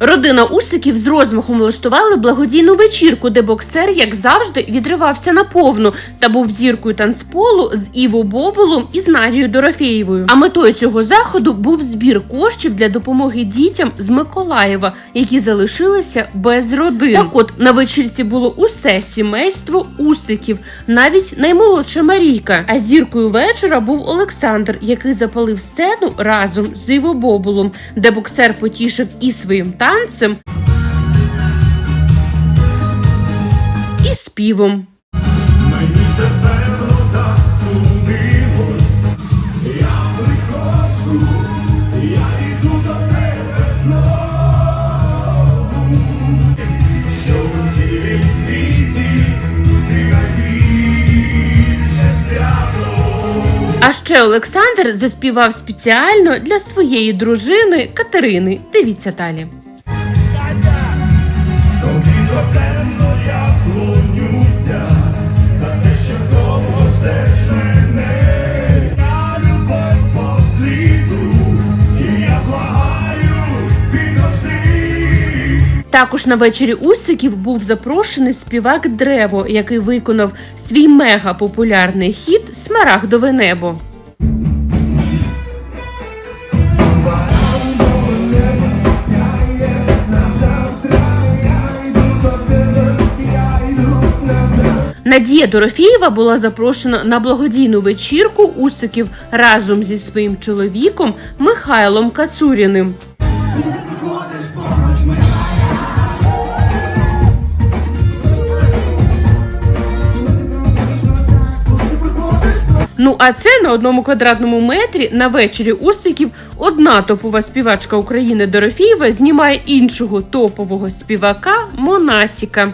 Родина Усиків з розмахом влаштували благодійну вечірку, де боксер, як завжди, відривався на повну та був зіркою танцполу з Іво Бобулом і з Надією Дорофєєвою. А метою цього заходу був збір коштів для допомоги дітям з Миколаєва, які залишилися без родин. Так от на вечірці було усе сімейство Усиків, навіть наймолодша Марійка. А зіркою вечора був Олександр, який запалив сцену разом з Іво Бобулом, де боксер потішив і своїм танцем, і співом. Мені вже так я приходжу, я йду до тебе знову, що цілім світі ти найбільше свято. А ще Олександр заспівав спеціально для своєї дружини Катерини. Дивіться далі. Тобі я клонюся, за те, що довго ждеш мене, любов посліду, і я. Також на вечорі Усиків був запрошений співак Древо, який виконав свій мега популярний хіт Смарагдове небо. Надія Дорофєєва була запрошена на благодійну вечірку Усиків разом зі своїм чоловіком Михайлом Кацуріним. Ну а це на одному квадратному метрі на вечорі Усиків одна топова співачка України Дорофєєва знімає іншого топового співака Монатіка.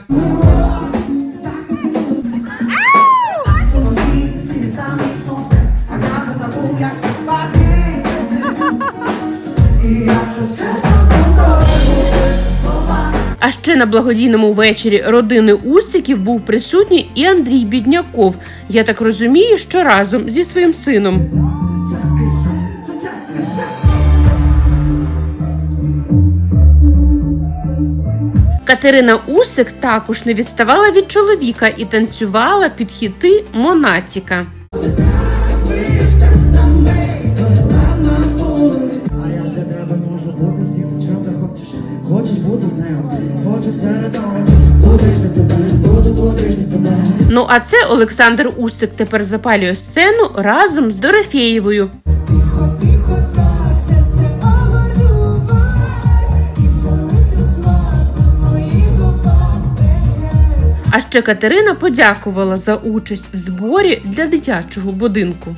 А ще на благодійному вечорі родини Усиків був присутній і Андрій Бідняков. Я так розумію, що разом зі своїм сином. Катерина Усик також не відставала від чоловіка і танцювала під хіти Монатіка. Ну а це Олександр Усик тепер запалює сцену разом з Дорофєєвою. А ще Катерина подякувала за участь в зборі для дитячого будинку.